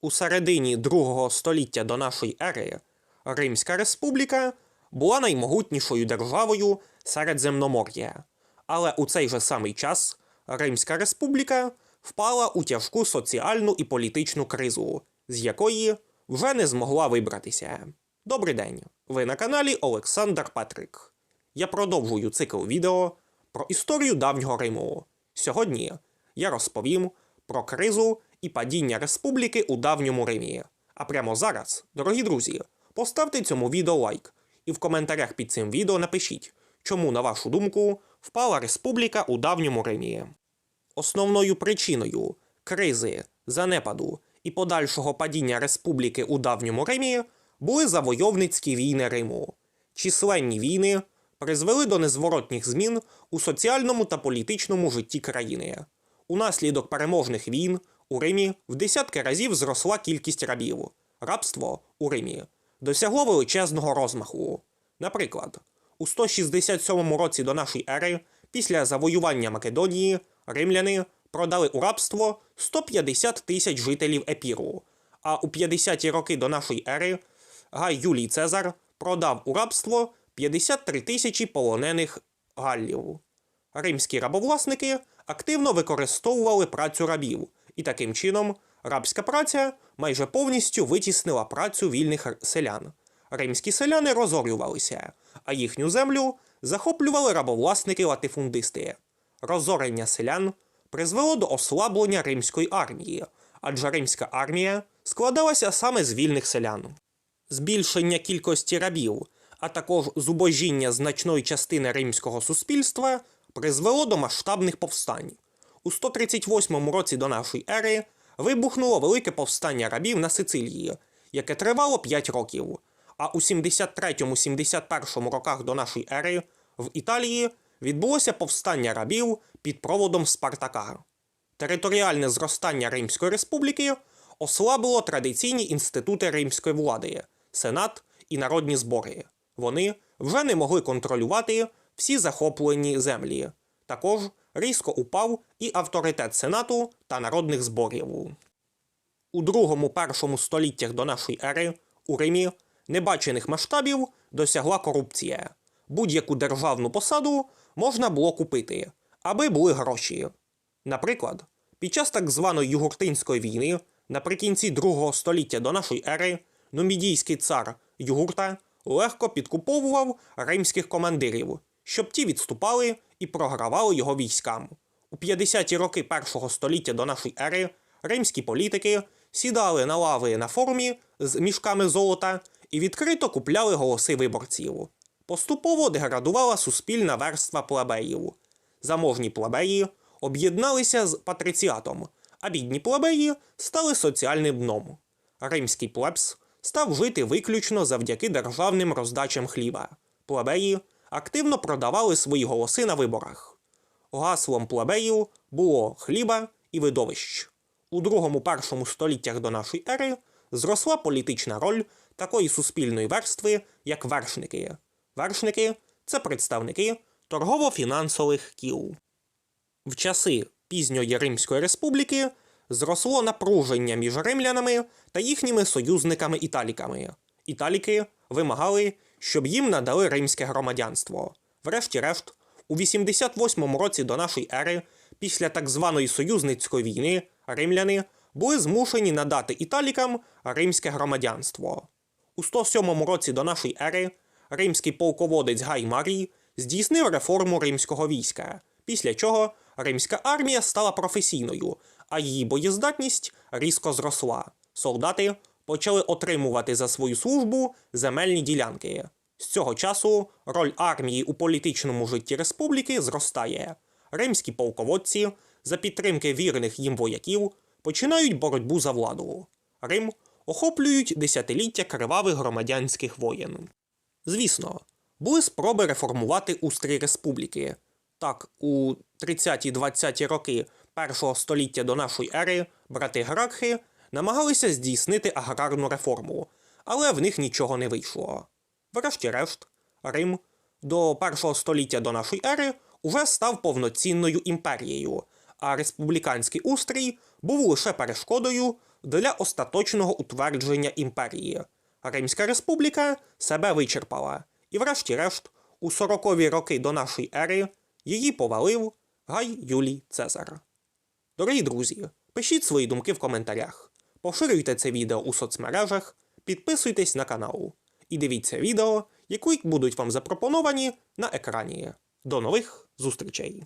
У середині другого століття до нашої ери Римська республіка була наймогутнішою державою Середземномор'я. Але у цей же самий час Римська республіка впала у тяжку соціальну і політичну кризу, з якої вже не змогла вибратися. Добрий день! Ви на каналі Олександр Петрик. Я продовжую цикл відео про історію давнього Риму. Сьогодні я розповім про кризу і падіння республіки у давньому Римі. А прямо зараз, дорогі друзі, поставте цьому відео лайк і в коментарях під цим відео напишіть, чому, на вашу думку, впала республіка у давньому Римі. Основною причиною кризи, занепаду і подальшого падіння республіки у давньому Римі були завойовницькі війни Риму. Численні війни призвели до незворотніх змін у соціальному та політичному житті країни. Унаслідок переможних війн у Римі в десятки разів зросла кількість рабів. Рабство у Римі досягло величезного розмаху. Наприклад, у 167 році до нашої ери, після завоювання Македонії, римляни продали у рабство 150 тисяч жителів Епіру, а у 50-ті роки до нашої ери Гай Юлій Цезар продав у рабство 53 тисячі полонених галлів. Римські рабовласники активно використовували працю рабів, і таким чином рабська праця майже повністю витіснила працю вільних селян. Римські селяни розорювалися, а їхню землю захоплювали рабовласники-латифундисти. Розорення селян призвело до ослаблення римської армії, адже римська армія складалася саме з вільних селян. Збільшення кількості рабів, а також зубожіння значної частини римського суспільства призвело до масштабних повстань. У 138 році до нашої ери вибухнуло велике повстання рабів на Сицилії, яке тривало 5 років. А у 73-71 роках до нашої ери в Італії відбулося повстання рабів під проводом Спартака. Територіальне зростання Римської республіки ослабило традиційні інститути римської влади, сенат і народні збори. Вони вже не могли контролювати всі захоплені землі. Також різко упав і авторитет сенату та народних зборів. У другому першому століттях до нашої ери у Римі небачених масштабів досягла корупція. Будь-яку державну посаду можна було купити, аби були гроші. Наприклад, під час так званої Югуртинської війни наприкінці другого століття до нашої ери нумідійський цар Югурта легко підкуповував римських командирів, щоб ті відступали і програвали його військам. У 50-ті роки першого століття до нашої ери римські політики сідали на лави на форумі з мішками золота і відкрито купляли голоси виборців. Поступово деградувала суспільна верства плебеїв. Заможні плебеї об'єдналися з патриціатом, а бідні плебеї стали соціальним дном. Римський плебс став жити виключно завдяки державним роздачам хліба. Плебеї активно продавали свої голоси на виборах. Гаслом плебеїв було хліба і видовищ. У другому першому століттях до нашої ери зросла політична роль такої суспільної верстви, як вершники. Вершники це представники торгово-фінансових кіл. В часи пізньої Римської республіки зросло напруження між римлянами та їхніми союзниками-італіками. Італіки вимагали, щоб їм надали римське громадянство. Врешті-решт, у 88 році до нашої ери, після так званої союзницької війни, римляни були змушені надати італікам римське громадянство. У 107 році до нашої ери римський полководець Гай Марій здійснив реформу римського війська, після чого римська армія стала професійною, а її боєздатність різко зросла. Солдати почали отримувати за свою службу земельні ділянки. З цього часу роль армії у політичному житті республіки зростає. Римські полководці за підтримки вірних їм вояків починають боротьбу за владу. Рим охоплюють десятиліття кривавих громадянських воєн. Звісно, були спроби реформувати устрій республіки. Так, у 30-20 роки першого століття до нашої ери брати Гракхи намагалися здійснити аграрну реформу, але в них нічого не вийшло. Врешті-решт, Рим до першого століття до нашої ери уже став повноцінною імперією, а республіканський устрій був лише перешкодою для остаточного утвердження імперії. Римська республіка себе вичерпала, і врешті-решт, у 40-ві роки до нашої ери її повалив Гай Юлій Цезар. Дорогі друзі, пишіть свої думки в коментарях, поширюйте це відео у соцмережах, підписуйтесь на канал і дивіться відео, які будуть вам запропоновані на екрані. До нових зустрічей!